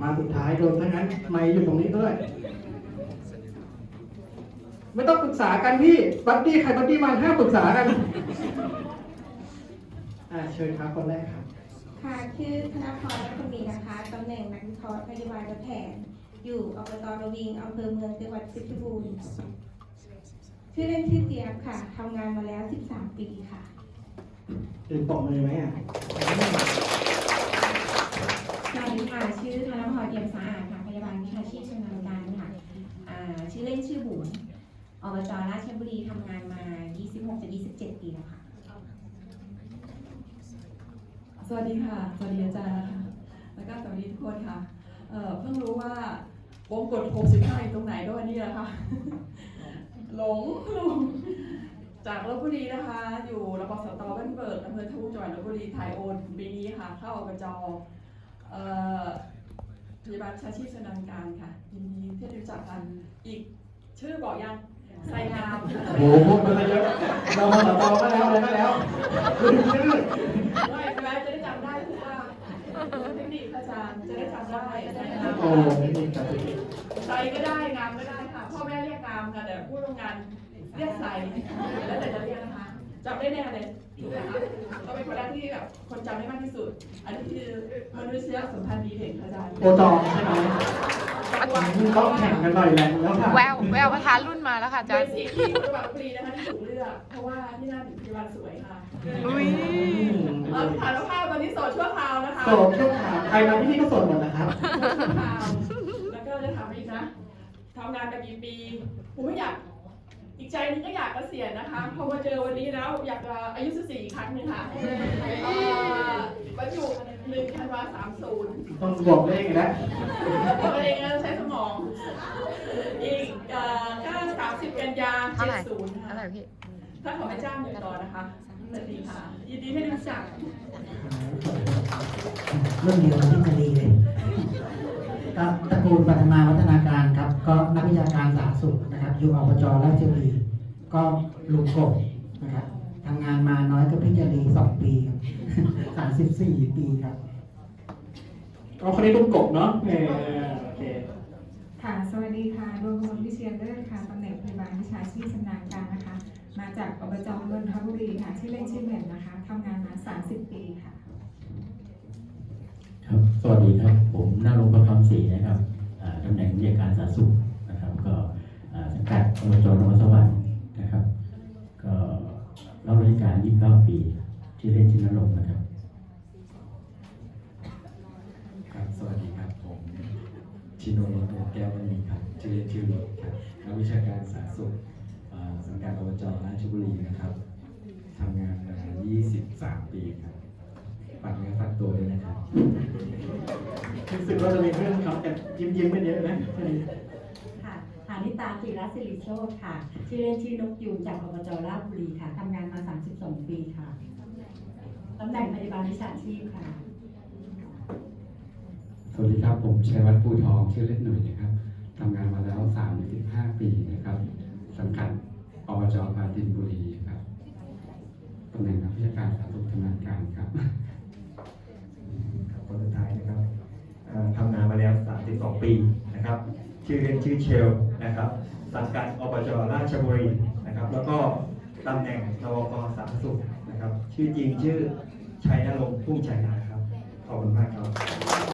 มาสุดท้ายโดนทั้งนั้นไม่อยู่ตรงนี้ด้วย ไม่ต้องปรึกษากันพี่ บัดดี้ใครบัดดี้มาห้ามปรึกษากัน อ่าเชิญครับคนแรกครับ ค่ะชื่อธนพรรัตมีนะคะ ตำแหน่งนักวิเคราะห์นโยบายและแผน อยู่อบตระวิงอำเภอเมืองจังหวัดเพชรบูรณ์ชื่อเล่นชื่อเจี๊ยบค่ะ ทำงานมาแล้ว 13 ปีค่ะตื่นตกมือไหมอะ สวัสดีค่ะ ชื่อธนพรเอี่ยมสะอาดค่ะ พยาบาลวิชาชีพชำนาญการค่ะอ่าชื่อเล่นชื่อบุ๋ม อบจราชบุรีทำงานมา 26จะ27 ปีแล้วค่ะ สวัสดีค่ะ สวัสดีอาจารย์นะคะแล้วก็สวัสดีทุกคนค่ะเเพิ่งรู้ว่าวงกด65อยู่ตรงไหนก็วันนี้แหละค่ะ หลงหลง จากลบบุรีนะคะ อยู่ระบสตบ้านเบิกอำเภอทุ่งจังหวัดลบบุรีไทยโอนปีนี้ค่ะ เข้าอบจพยาบาลชาชีพชำนาญการค่ะ ยินดีที่ได้รู้จักกันอีกชื่อบอกยัง ไซงามโอ้โหพูดมาเยอะเรามาต่อตอก็แล้วอะไรก็แล้วลืมชื่อไม่เป็นไรจะได้จำได้ทุกว่าเทคนิคอาจารย์จะได้จำได้ไซงามโอ้ไม่มีกับพี่ใส่ก็ได้งามก็ได้ค่ะพ่อแม่เรียกงามค่ะแต่ผู้ทำงานเรียกใส่แล้วแต่จะเรียกนะคะจำได้แน่เลยถูกไหมคะก็เป็นคนแรกที่แบบคนจำได้มากที่สุด อันนี้คือมนุษยสัมพันธ์ดีเด่นค่ะอาจารย์โอตองใช่ไหม ต้องแข่งกันหน่อยแหละแล้วค่ะแววแววประธานรุ่นมาแล้วค่ะอาเป็จารนย์สีที่จังหวัดลพบุรีนะคะที่ถูกเลือกเพราะว่าที่นั่นพยาบาลสวยค่ะอุ้ยเออฐานภาพตอนนี้โสดชั่วคราวนะคะโสดชั่วคราวใครมาที่นี่ก็โสดหมดนะครับแล้วก็จะถามอีกนะทำงานมากี่ปีผมไม่อยาก อีกใจหนึงก็อยากเกษียณนะคะ พอมาเจอวันนี้แล้วอยากจะอายุ14อีกครั้งหนึงค่ะเอ่อบรรจุ หนึ่งธันวาสามศูนย์ต้องบวกเลขอีกแล้วตัวเองก็ใช้สมอง อีกเอ่อก็สามสิบกันยาเท่าเจ็ไหร่ดศูนย์เท่าไหร่ค่ะพี่ถ้าขอให้จ้างอยู่ต่อนะคะสวัสดีค่ะ ยินดีที่ได้รู้จัก เรื่องเดียวกับที่คดีเลยก็ตระกูลปัทมาวัฒนาการครับ ก็นักวิชาการสาธารณสุขนะครับ อยู่อบจราชบุรีก็ลุงกบนะครับ ทำงานมาน้อยก็พิจารีสองปีครับสามสิบสี่ปีครับเอาคนนี้ลุงกบเนาะเออโอเคค่ะ สวัสดีค่ะดวงมนต์วิเชียนเลิศค่ะตำแหน่งพยาบาลวิชาชีพชำนาญการนะคะ มาจากอบจนนทบุรีค่ะ ชื่อเล่นชื่อเหม่นนะคะทำงานมา 30 ปีค่ะ ครับ สวัสดีครับ รับราชการ 29 ปีที่อเล่นชินนรงค์นะครับ ครับ สวัสดีครับ ผมชิโนรถแก้วมณีครับ ชื่อเล่นชื่อรถครับนักวิชาการสาธารณสุขอ่าสังกัดอบจราชบุรีนะครับทำงานมา 23 ปีครับฝากเนื้อฝากตัวด้วยนะครับ รู้สึกว่าจะมีเพื่อนเขาแต่ยิ้มยิ้มๆไม่เยอะนะค่ะฐานิตาศิรัสิริโชตค่ะ ชื่อเล่นชื่อนกยูงจากอบจราชบุรีค่ะทำงานมา 32 ปีค่ะตำแหน่งพยาบาลวิชาชีพค่ะ สวัสดีครับ ผมชัยวัฒน์ภูทอง ชื่อเล่นหน่อยนะครับทำงานมาแล้ว 35 ปีนะครับสังกัดอบจปราจีนบุรีครับตำแหน่งนักวิชาการสาธารณสุขชำนาญการครับครับคนสุดท้ายนะครับเอ่อทำงานมาแล้ว 32 ปีนะครับ ชื่อเล่นชื่อเชล นะครับสังกัดอบจราชบุรีนะครับ แล้วก็ตำแหน่งรวกสาธารณสุขนะครับ ชื่อจริงชื่อชัยนรงค์พุ่มชัยนาครับ ขอบคุณมากครับ